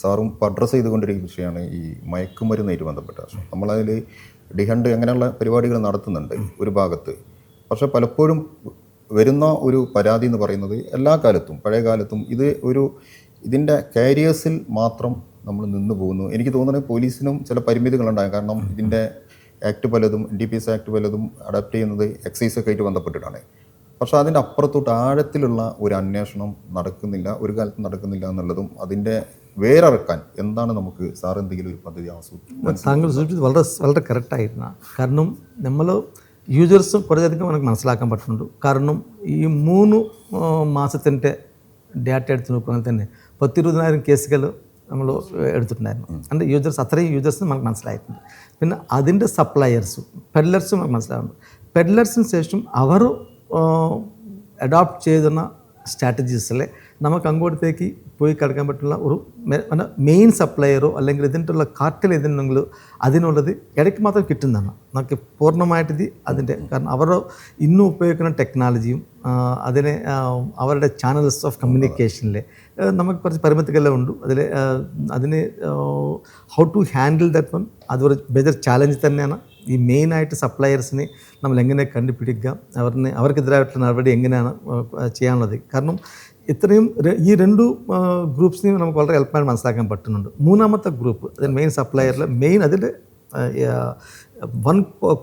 സാറും ഇപ്പോൾ അഡ്രസ്സ് ചെയ്തുകൊണ്ടിരിക്കുന്ന വിഷയമാണ് ഈ മയക്കുമരുന്നായിട്ട് ബന്ധപ്പെട്ട പ്രശ്നം. നമ്മളതിൽ ഡിഹണ്ട് അങ്ങനെയുള്ള പരിപാടികൾ നടത്തുന്നുണ്ട് ഒരു ഭാഗത്ത്. പക്ഷേ പലപ്പോഴും വരുന്ന ഒരു പരാതി എന്ന് പറയുന്നത് എല്ലാ കാലത്തും പഴയ കാലത്തും ഇത് ഒരു ഇതിന്റെ കാരിയേഴ്സിൽ മാത്രം നമ്മൾ നിന്ന് പോകുന്നു. എനിക്ക് തോന്നുന്നത് പോലീസിനും ചില പരിമിതികളുണ്ടാകും. കാരണം ഇതിന്റെ ആക്ട് പലതും ഡി പി എസ് ആക്ട് പലതും അഡാപ്റ്റ് ചെയ്യുന്നത് എക്സൈസ് ഒക്കെ ആയിട്ട് ബന്ധപ്പെട്ടിട്ടാണ്. പക്ഷേ അതിന്റെ അപ്പുറത്തോട്ട് ആഴത്തിലുള്ള ഒരു അന്വേഷണം നടക്കുന്നില്ല ഒരു കാലത്ത് നടക്കുന്നില്ല എന്നുള്ളതും അതിന്റെ വേരറക്കാൻ എന്താണ് നമുക്ക് സാർ എന്തെങ്കിലും ഒരു പദ്ധതി ആസൂത്രണം താങ്കൾ സൂചിപ്പിച്ചത് വളരെ വളരെ കറക്റ്റായിരുന്നു കാരണം നമ്മൾ യൂസേഴ്സും കുറച്ചധികം നമുക്ക് മനസ്സിലാക്കാൻ പറ്റുന്നുണ്ട്. കാരണം ഈ മൂന്ന് മാസത്തിന്റെ ഡാറ്റ എടുത്ത് നോക്കുകയാണെങ്കിൽ തന്നെ പത്തിരുപതിനായിരം കേസുകൾ നമ്മൾ എടുത്തിട്ടുണ്ടായിരുന്നു. അതിന്റെ യൂസേഴ്സ് അത്രയും യൂസേഴ്സ് നമുക്ക് മനസ്സിലായിട്ടുണ്ട്. പിന്നെ അതിന്റെ സപ്ലയേഴ്സും പെഡ്ലർസും നമുക്ക് മനസ്സിലാവുന്നുണ്ട്. പെഡ്ലർസിന് ശേഷം അവർ അഡോപ്റ്റ് ചെയ്യുന്ന സ്ട്രാറ്റജീസിലെ നമുക്ക് അങ്ങോട്ടത്തേക്ക് പോയി കിടക്കാൻ പറ്റുന്ന ഒരു മെയിൻ സപ്ലയറോ അല്ലെങ്കിൽ ഇതിന്റെ കാർട്ടിൽ ഇതിനുണ്ടെങ്കിലോ അതിനുള്ളത് ഇടയ്ക്ക് മാത്രം കിട്ടുന്നതാണ്. നമുക്ക് പൂർണമായിട്ട് ഇത് അതിന്റെ കാരണം അവർ ഇന്നും ഉപയോഗിക്കുന്ന ടെക്നോളജിയും അതിനെ അവരുടെ ചാനൽസ് ഓഫ് കമ്മ്യൂണിക്കേഷനിൽ നമുക്ക് കുറച്ച് പരിമിതികളെല്ലാം ഉണ്ട്. അതിൽ അതിന് how to handle that one അതൊരു മേജർ ചാലഞ്ച് തന്നെയാണ്. ഈ മെയിനായിട്ട് സപ്ലയേഴ്സിനെ നമ്മൾ എങ്ങനെ കണ്ടുപിടിക്കുക അവരിനെ അവർക്കെതിരായിട്ടുള്ള നടപടി എങ്ങനെയാണ് ചെയ്യാനുള്ളത്. കാരണം ഇത്രയും ഈ രണ്ടു ഗ്രൂപ്പ്സിനെയും നമുക്ക് വളരെ എളുപ്പമായി മനസ്സിലാക്കാൻ പറ്റുന്നുണ്ട്. മൂന്നാമത്തെ ഗ്രൂപ്പ് അതിൽ മെയിൻ സപ്ലയറിൽ മെയിൻ അതിൽ വൺ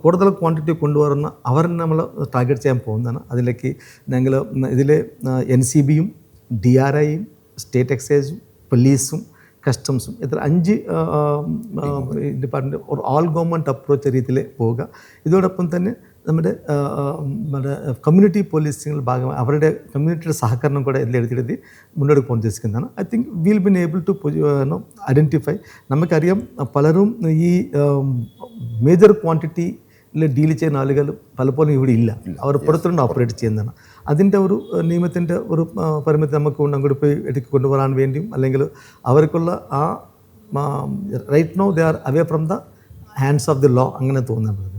കൂടുതൽ ക്വാണ്ടിറ്റി കൊണ്ടുവരുന്ന അവരെ നമ്മൾ ടാർഗറ്റ് ചെയ്യാൻ പോകുന്നതാണ്. അതിലേക്ക് ഞങ്ങൾ ഇതിൽ എൻ സി ബിയും ഡി ആർ ഐയും സ്റ്റേറ്റ് എക്സൈസും പോലീസും കസ്റ്റംസും. ഇത്ര അഞ്ച് ഡിപ്പാർട്ട്മെന്റ് ഒരു ഓൾ ഗവൺമെന്റ് അപ്രോച്ച് രീതിയിൽ പോവുക. ഇതോടൊപ്പം തന്നെ നമ്മുടെ നമ്മുടെ കമ്മ്യൂണിറ്റി പോലീസിങ്ങൾ ഭാഗമായി അവരുടെ കമ്മ്യൂണിറ്റിയുടെ സഹകരണം കൂടെ എല്ലാം എടുത്തെടുത്ത് മുന്നോട്ട് പോകാൻ ഉദ്ദേശിക്കുന്നതാണ്. I think will been able to identify നമുക്കറിയാം പലരും ഈ മേജർ ക്വാണ്ടിറ്റി ഡീൽ ചെയ്യുന്ന ആളുകൾ പലപ്പോഴും ഇവിടെ ഇല്ല. അവർ പുറത്തുനിന്ന് ഓപ്പറേറ്റ് ചെയ്യുന്നതാണ്. അതിന്റെ ഒരു നിയമത്തിന്റെ ഒരു പരിമിതി നമുക്ക് കൊണ്ട് അങ്ങോട്ട് പോയി എടുക്കി കൊണ്ടുവരാൻ വേണ്ടിയും അല്ലെങ്കിൽ അവർക്കുള്ള ആ right no they are away from the hands of the law അങ്ങനെ തോന്നുന്നത്